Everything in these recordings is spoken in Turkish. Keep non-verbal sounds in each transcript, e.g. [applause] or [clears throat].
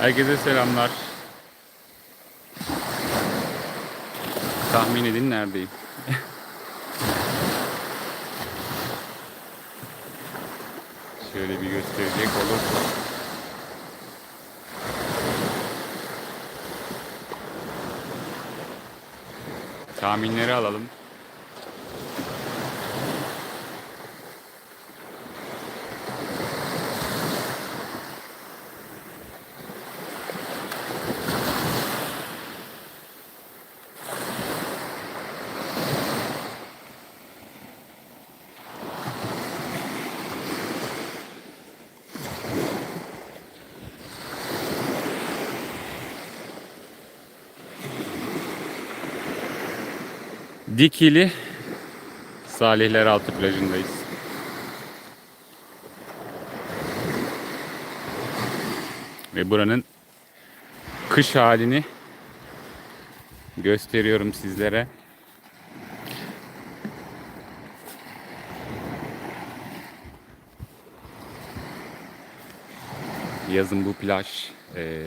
Herkese selamlar. Tahmin edin neredeyim? [laughs] Şöyle bir gösterecek olursa. Tahminleri alalım. Dikili Salihler Altı plajındayız. Ve buranın kış halini gösteriyorum sizlere. Yazın bu plaj e,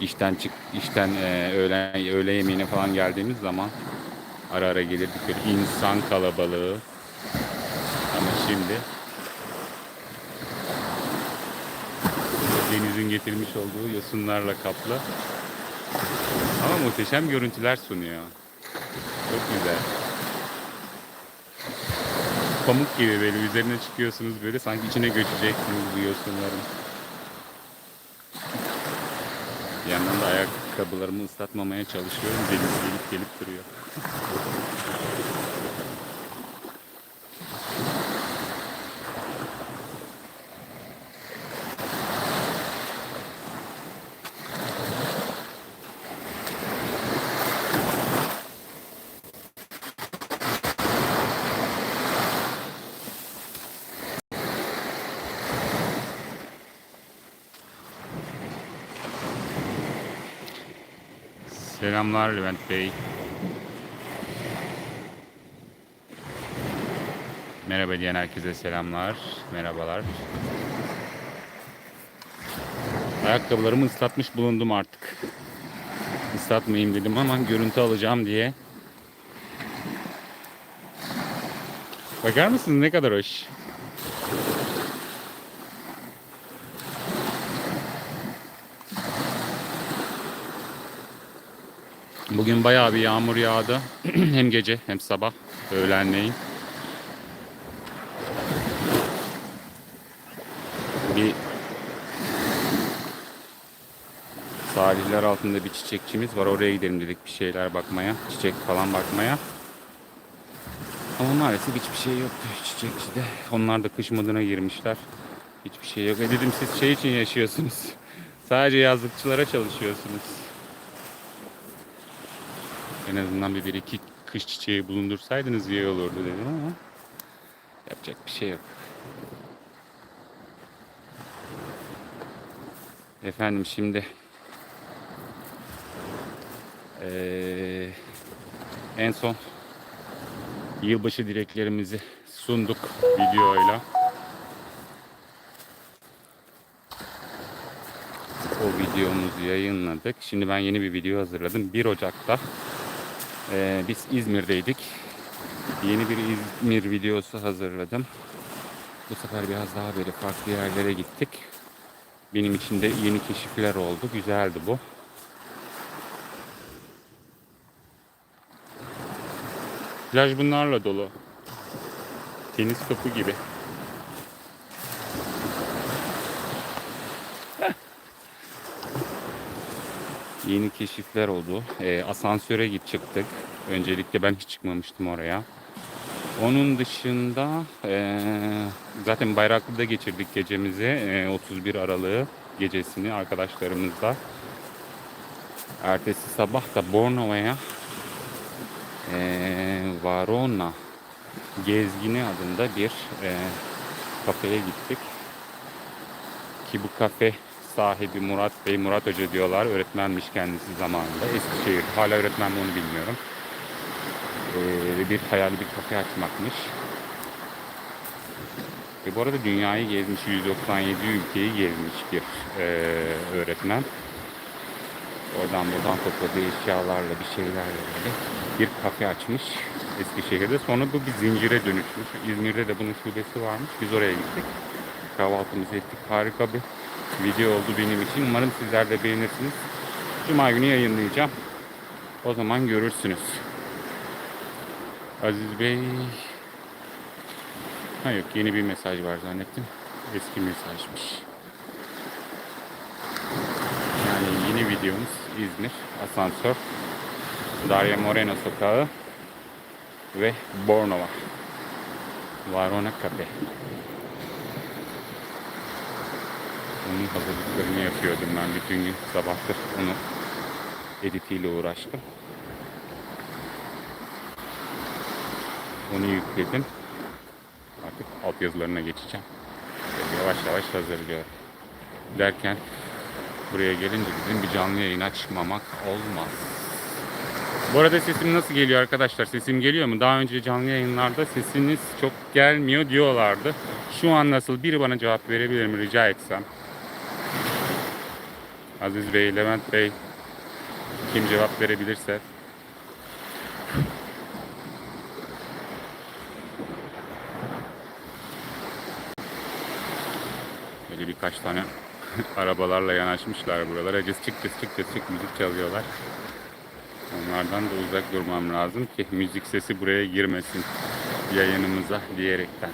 işten çık işten e, öğlen öğle yemeğine falan geldiğimiz zaman ara ara gelirdik böyle insan kalabalığı. Ama şimdi denizin getirmiş olduğu yosunlarla kaplı. Ama muhteşem görüntüler sunuyor. Çok güzel. Pamuk gibi böyle üzerine çıkıyorsunuz böyle sanki içine göçeceksiniz bu yosunların. Bir yandan da ayakkabılarımı ıslatmamaya çalışıyorum. Deniz gelip gelip duruyor. Selamlar Levent Bey. Merhaba diyen herkese selamlar. Merhabalar. Ayakkabılarımı ıslatmış bulundum artık. Islatmayayım dedim ama görüntü alacağım diye. Bakar mısınız ne kadar hoş. Bugün bayağı bir yağmur yağdı. [clears throat] hem gece hem sabah öğlenleyin. Bir sahiller altında bir çiçekçimiz var. Oraya gidelim dedik bir şeyler bakmaya. Çiçek falan bakmaya. Ama maalesef hiçbir şey yok çiçekçide. Onlar da kış moduna girmişler. Hiçbir şey yok. E dedim siz şey için yaşıyorsunuz. [laughs] Sadece yazlıkçılara çalışıyorsunuz. En azından bir, bir iki kış çiçeği bulundursaydınız iyi olurdu dedim ama yapacak bir şey yok. Efendim şimdi eee, en son yılbaşı dileklerimizi sunduk videoyla. O videomuzu yayınladık. Şimdi ben yeni bir video hazırladım. 1 Ocak'ta ee, biz İzmir'deydik. Yeni bir İzmir videosu hazırladım. Bu sefer biraz daha böyle farklı yerlere gittik. Benim için de yeni keşifler oldu. Güzeldi bu. Plaj bunlarla dolu. Tenis topu gibi. Yeni keşifler oldu. Ee, asansöre git çıktık. Öncelikle ben hiç çıkmamıştım oraya. Onun dışında ee, zaten Bayraklı'da geçirdik gecemizi. Ee, 31 Aralık'ı gecesini arkadaşlarımızla. Ertesi sabah da Bornova'ya ee, Varona Gezgini adında bir ee, kafeye gittik. Ki bu kafe sahibi Murat Bey, Murat Hoca diyorlar. Öğretmenmiş kendisi zamanında. Eskişehir. Hala öğretmen mi onu bilmiyorum. Ee, bir hayali bir kafe açmakmış. Ve bu arada dünyayı gezmiş, 197 ülkeyi gezmiş bir e, öğretmen. Oradan buradan topladığı eşyalarla bir şeylerle böyle bir kafe açmış Eskişehir'de. Sonra bu bir zincire dönüşmüş. İzmir'de de bunun şubesi varmış. Biz oraya gittik. Kahvaltımızı ettik. Harika bir video oldu benim için. Umarım sizler de beğenirsiniz. Cuma günü yayınlayacağım. O zaman görürsünüz. Aziz Bey... Ha yok yeni bir mesaj var zannettim. Eski mesajmış. Yani yeni videomuz İzmir asansör Darya Moreno sokağı ve Bornova Varona Cafe. Onun hazırlıklarını yapıyordum ben bütün gün sabahtır onu editiyle uğraştım. Onu yükledim. Artık altyazılarına geçeceğim. Yavaş yavaş hazırlıyorum. Derken buraya gelince bizim bir canlı yayın açmamak olmaz. Bu arada sesim nasıl geliyor arkadaşlar? Sesim geliyor mu? Daha önce canlı yayınlarda sesiniz çok gelmiyor diyorlardı. Şu an nasıl? Biri bana cevap verebilir mi rica etsem? Aziz Bey, Levent Bey kim cevap verebilirse. Böyle birkaç tane [laughs] arabalarla yanaşmışlar buralara. Çık cız çık müzik çalıyorlar. Onlardan da uzak durmam lazım ki müzik sesi buraya girmesin yayınımıza diyerekten.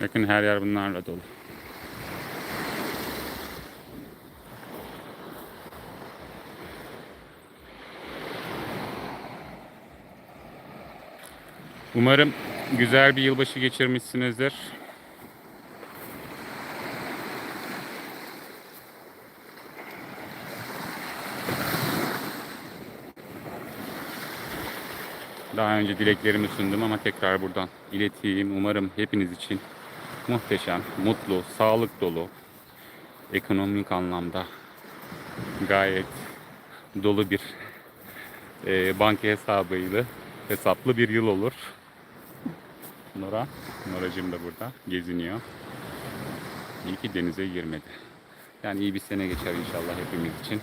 Bakın her yer bunlarla dolu. Umarım güzel bir yılbaşı geçirmişsinizdir. Daha önce dileklerimi sundum ama tekrar buradan ileteyim. Umarım hepiniz için muhteşem, mutlu, sağlık dolu, ekonomik anlamda gayet dolu bir e, banka hesabıyla hesaplı bir yıl olur. Nora, Noracığım da burada geziniyor. İyi ki denize girmedi. Yani iyi bir sene geçer inşallah hepimiz için.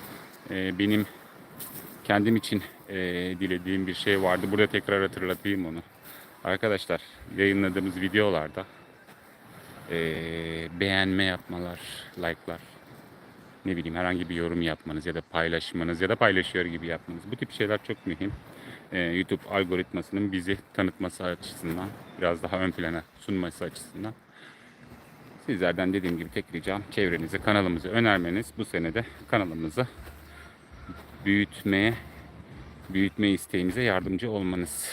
Ee, benim kendim için e, dilediğim bir şey vardı. Burada tekrar hatırlatayım onu. Arkadaşlar yayınladığımız videolarda e, beğenme yapmalar, like'lar, ne bileyim herhangi bir yorum yapmanız ya da paylaşmanız ya da paylaşıyor gibi yapmanız. Bu tip şeyler çok mühim. Ee, YouTube algoritmasının bizi tanıtması açısından, biraz daha ön plana sunması açısından. Sizlerden dediğim gibi tek ricam çevrenize kanalımızı önermeniz. Bu senede kanalımızı büyütmeye, büyütme isteğimize yardımcı olmanız.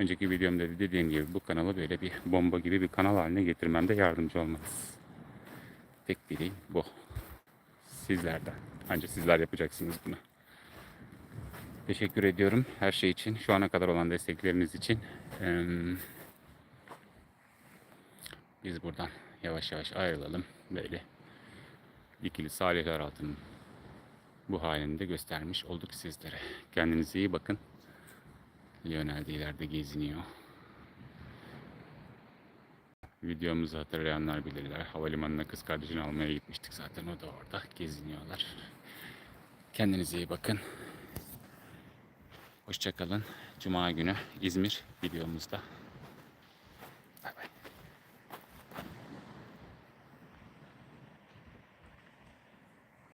Önceki videomda da dediğim gibi bu kanalı böyle bir bomba gibi bir kanal haline getirmemde yardımcı olmanız. Tek dileğim bu. Sizlerden. Ancak sizler yapacaksınız bunu. Teşekkür ediyorum her şey için. Şu ana kadar olan destekleriniz için. Biz buradan yavaş yavaş ayrılalım. Böyle ikili Salihler altının bu halini de göstermiş olduk sizlere. Kendinize iyi bakın. Lionel de ileride geziniyor. Videomuzu hatırlayanlar bilirler. Havalimanına kız kardeşini almaya gitmiştik zaten. O da orada geziniyorlar. Kendinize iyi bakın. Hoşçakalın. Cuma günü İzmir videomuzda